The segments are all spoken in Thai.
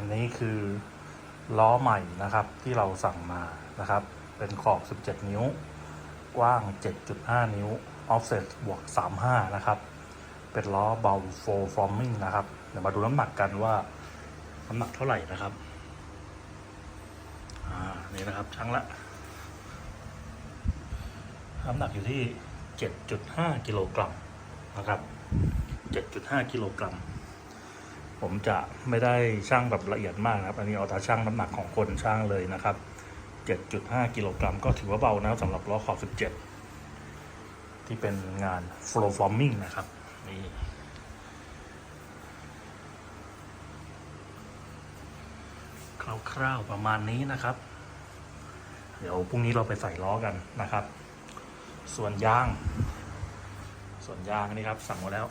อันนี้คือล้อใหม่นะครับที่เราสั่งมานะครับ เป็นขอบ 17 นิ้ว กว้าง 7.5 นิ้ว offset บวก 35 นะครับ เป็นล้อเบา full forming นะครับ เดี๋ยวมาดูน้ำหนักกันว่าน้ำหนักเท่าไหร่นะครับ อ่า นี่นะครับชั่งละ น้ำหนักอยู่ที่ 7.5 กิโลกรัมนะครับ 7.5 กิโลกรัม ผมจะไม่ได้ช่างแบบละเอียดมากนะครับ อันนี้เอาต่ช่างน้ำหนักของคนช่างเลยนะครับ 7.5 กิโลกรัมก็ถือว่าเบานะสำหรับล้อขอบ 17 ที่เป็นงาน flow forming นะครับนี่คร่าวๆประมาณนี้นะครับ เดี๋ยวพรุ่งนี้เราไปใส่ล้อกันนะครับ ส่วนยาง ส่วนยางนี่ครับสั่งมาแล้ว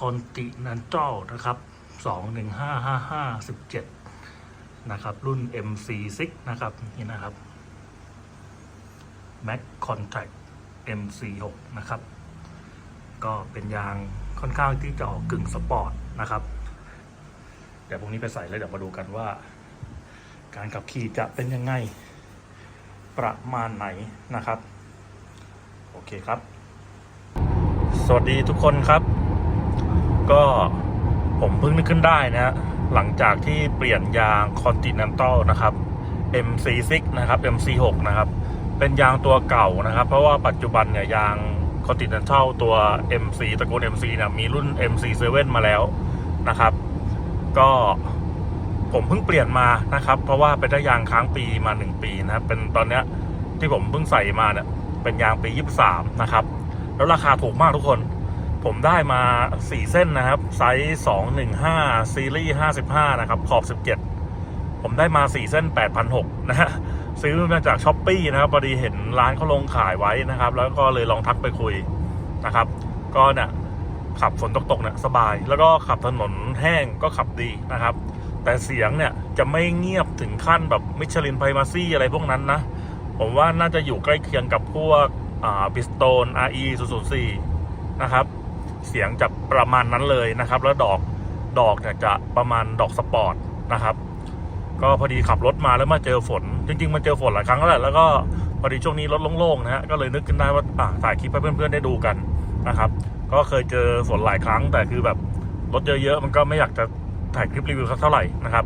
Continental นะครับ2155517นะครับ รุ่น MC6 นะครับ นี่นะครับ Mac Contact MC6 นะครับ ก็เป็นยางค่อนข้างที่จะออกกึ่งสปอร์ตนะครับ เดี๋ยวพรุ่งนี้ไปใส่แล้วเดี๋ยวมาดูกันว่า การขับขี่จะเป็นยังไง ประมาณไหนนะครับ โอเคครับ สวัสดีทุกคนครับ ก็ผมเพิ่งนึกขึ้นได้นะหลังจากที่เปลี่ยนยาง Continental นะครับ MC6 นะครับ MC6 นะครับ เป็นยางตัวเก่านะครับ เพราะว่าปัจจุบันเนี่ยยาง Continental ตัว MC ตระกูล MC เนี่ยมีรุ่น MC7 มาแล้วนะครับ ก็ผมเพิ่งเปลี่ยนมานะครับ เพราะว่าเป็นได้ยางค้างปีมา 1 ปีนะครับ เป็นตอนเนี้ยที่ผมเพิ่งใส่มาเนี่ยเป็นยางปี 23 นะครับ แล้วราคาถูกมากทุกคน ผมได้มา 4 เส้นนะครับ ไซส์ 215 ซีรีส์ 55 นะครับ ขอบ 17 ผมได้มา 4 เส้น 8,600 นะฮะซื้อมาจากช้อปปีนะครับพอดีเห็นร้านเขาลงขายไว้นะครับ แล้วก็เลยลองทักไปคุยนะครับ ก็เนี่ยขับฝนตกๆเนี่ยสบาย แล้วก็ขับถนนแห้งก็ขับดีนะครับ แต่เสียงเนี่ยจะไม่เงียบถึงขั้นแบบมิชลินไพมาซี่อะไรพวกนั้นนะ ผมว่าน่าจะอยู่ใกล้เคียงกับพวกอ่าบิสโตน RE 004นะครับ เสียงจะประมาณนั้นเลยนะครับ แล้วดอกดอกเนี่ยจะประมาณดอกสปอร์ตนะครับ ก็พอดีขับรถมาแล้วมาเจอฝน จริง ๆ มันเจอฝนหลายครั้งแล้วแหละแล้วก็พอดีช่วงนี้รถโล่งๆนะฮะก็เลยนึกขึ้นได้ว่าอะถ่ายคลิปให้เพื่อนๆได้ดูกันนะครับ ก็เคยเจอฝนหลายครั้ง แต่คือแบบรถเยอะๆมันก็ไม่อยากจะถ่ายคลิปรีวิวสักเท่าไหร่นะครับ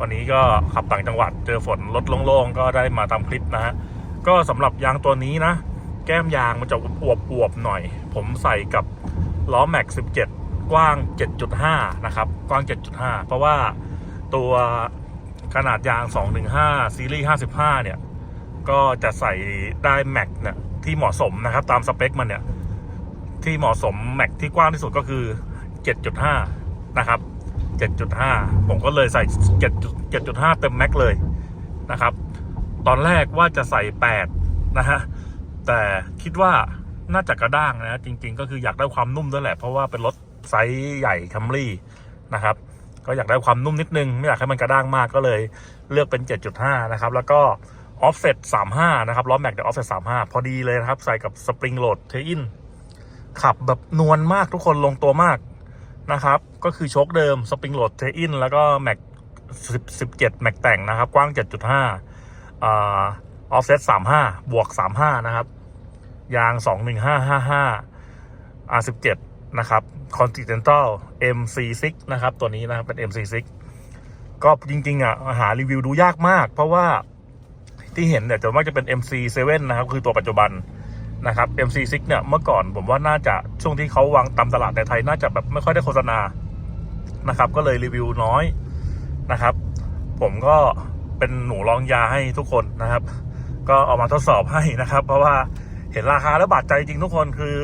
วันนี้ก็ขับต่างจังหวัดเจอฝนรถโล่งๆก็ได้มาตามคลิปนะฮะก็สำหรับยางตัวนี้นะ แก้มยางมันจะอวบๆหน่อย ผมใส่กับ ล้อแม็ก17 กว้าง 7.5 นะครับ กว้าง 7.5 เพราะว่าตัวขนาดยาง 215 ซีรีส์ 55 เนี่ย ก็จะใส่ได้แม็กเนี่ยที่เหมาะสมนะครับ ตามสเปคมันเนี่ย ที่เหมาะสมแม็กที่กว้างที่สุดก็คือ 7.5 นะครับ 7.5 ผมก็เลยใส่7 7.5เต็มแม็กเลยนะครับ ตอนแรกว่าจะใส่ 8 นะฮะ แต่คิดว่า น่าจะกระด้างนะจริง ๆ ก็คืออยากได้ความนุ่มด้วยแหละ เพราะว่าเป็นรถไซส์ใหญ่คัมรี่นะครับ ก็อยากได้ความนุ่มนิดนึง ไม่อยากให้มันกระด้างมากก็เลยเลือกเป็น 7.5 นะครับ แล้วก็ offset 35 นะครับล้อแม็กเดี๋ยว offset 35 พอดีเลยนะครับ ใส่กับ spring load t a in ขับแบบนวลมากทุกคนลงตัวมากนะครับ ก็คือโชคเดิม spring load t a in แล้วก็แม็ก17 แม็กแต่งนะครับ กว้าง 7.5อ่า offset 35 บวก 35 นะครับ ยาง 21555 R17 นะครับ Continental MC6 นะครับ ตัวนี้นะครับเป็น MC6 ก็จริงๆ อะ หารีวิวดูยากมาก เพราะว่าที่เห็นเนี่ยจะว่าจะเป็น MC7 นะครับ คือตัวปัจจุบันนะครับ MC6 เนี่ย เมื่อก่อนผมว่าน่าจะช่วงที่เขาวางตามตลาดในไทยน่าจะแบบไม่ค่อยได้โฆษณานะครับ ก็เลยรีวิวน้อยนะครับ ผมก็เป็นหนูรองยาให้ทุกคนนะครับ ก็เอามาทดสอบให้นะครับ เพราะว่า ห็นราคาแล้วบาดใจจริงทุกคนคือ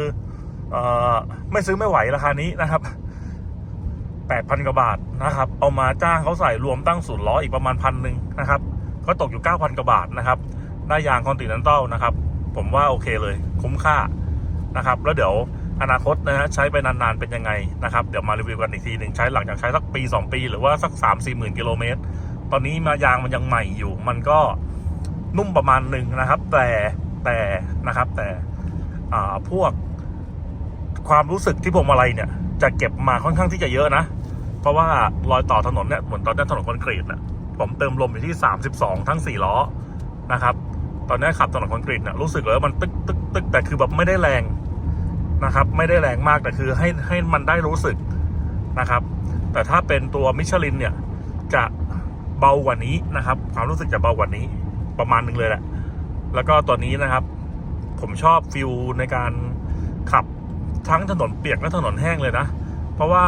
เออไม่ซื้อไม่ไหวราคานี้นะครับแปดพันกว่าบาทนะครับ เอามาจ้างเขาใส่รวมตั้งศูนย์ล้ออีกประมาณพันหนึ่งนะครับ ก็ตกอยู่เก้าพันกว่าบาทนะครับ ได้ยางคอนติเนนตัลนะครับ ผมว่าโอเคเลยคุ้มค่านะครับ แล้วเดี๋ยวอนาคตนะฮะใช้ไปนานๆเป็นยังไงนะครับ เดี๋ยวมารีวิวกันอีกทีหนึ่งใช้หลังจากใช้สักปี 2 ปี หรือว่าสัก 3 4 0 0 0 0กิโลเมตร ตอนนี้มายางมันยังใหม่อยู่ มันก็นุ่มประมาณหนึ่งนะครับ แต่ แต่นะครับ แต่พวกความรู้สึกที่พวงมาลัยเนี่ย จะเก็บมาค่อนข้างที่จะเยอะนะ เพราะว่ารอยต่อถนนเนี่ยเหมือนตอนนี้ถนนคอนกรีตนะผมเติมลมอยู่ที่ 32 ทั้ง 4 ล้อนะครับ ตอนนี้ขับถนนคอนกรีตเนี่ยรู้สึกเลยว่ามันตึกตึกตึกแต่คือแบบไม่ได้แรงนะครับ ไม่ได้แรงมากแต่คือให้ให้มันได้รู้สึกนะครับ แต่ถ้าเป็นตัวมิชลินเนี่ยจะเบากว่านี้นะครับ ความรู้สึกจะเบากว่านี้ประมาณนึงเลยแหละ แล้วก็ตัวนี้นะครับ ผมชอบฟิลในการขับทั้งถนนเปียกและถนนแห้งเลยนะ เพราะว่า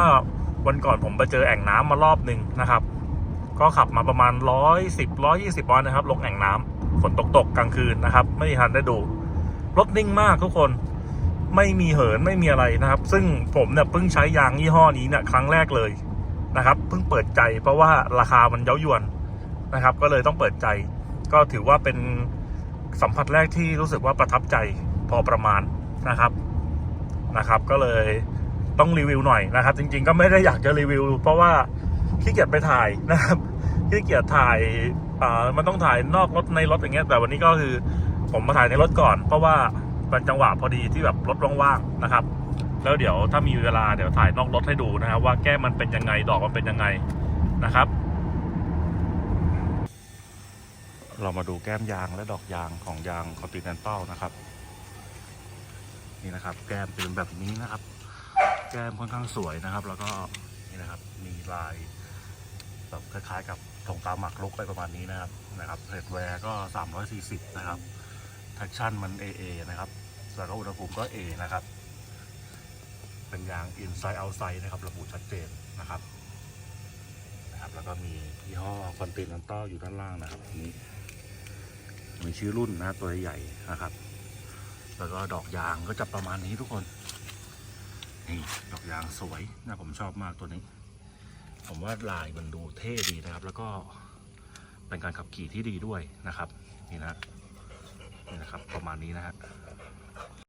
วันก่อนผมไปเจอแอ่งน้ำมารอบหนึ่งนะครับ ก็ขับมาประมาณร้อยสิบร้อยยี่สิบวันนะครับ ลงแอ่งน้ำฝนตกตกกลางคืนนะครับ ไม่ทันได้ดูรถนิ่งมากทุกคนไม่มีเหินไม่มีอะไรนะครับ ซึ่งผมเนี่ยเพิ่งใช้ยางยี่ห้อนี้เนี่ยครั้งแรกเลยนะครับเพิ่งเปิดใจเพราะว่าราคามันเย้ายวนนะครับ ก็เลยต้องเปิดใจ ก็ถือว่าเป็น สัมผัสแรกที่รู้สึกว่าประทับใจพอประมาณนะครับนะครับ ก็เลยต้องรีวิวหน่อยนะครับ จริง ๆ ก็ไม่ได้อยากจะรีวิว เพราะว่าขี้เกียจไปถ่ายนะครับขี้เกียจถ่ายอ่ามันต้องถ่ายนอกรถในรถอย่างเงี้ย แต่วันนี้ก็คือผมมาถ่ายในรถก่อน เพราะว่าเป็นจังหวะพอดีที่แบบรถว่างๆนะครับ แล้วเดี๋ยวถ้ามีเวลาเดี๋ยวถ่ายนอกรถให้ดูนะครับ ว่าแก้มมันเป็นยังไงดอกมันเป็นยังไงนะครับ เรามาดูแก้มยางและดอกยางของยางคอนติเนนตัลนะครับ นี่นะครับ แก้มเป็นแบบนี้นะครับ แก้มค่อนข้างสวยนะครับ แล้วก็นี่นะครับมีลายแบบคล้ายๆ กับถงตาหมักลุกอะไรประมาณนี้นะครับนะครับเรดแวร์ก็ 340 นะครับแท็กชั่นมัน AA นะครับแล้วก็อุณหภูมิก็ A นะครับ เป็นยาง inside outside นะครับ ระบุชัดเจนนะครับนะครับ แล้วก็มียี่ห้อ Continental อยู่ด้านล่างนะครับนี่ มีชื่อรุ่นนะตัวใหญ่ๆนะครับ แล้วก็ดอกยางก็จะประมาณนี้ทุกคนนี่ดอกยางสวยนะผมชอบมากตัวนี้ ผมว่าลายมันดูเท่ดีนะครับ แล้วก็เป็นการขับขี่ที่ดีด้วยนะครับ นี่นะนี่นะครับ ประมาณนี้นะฮะ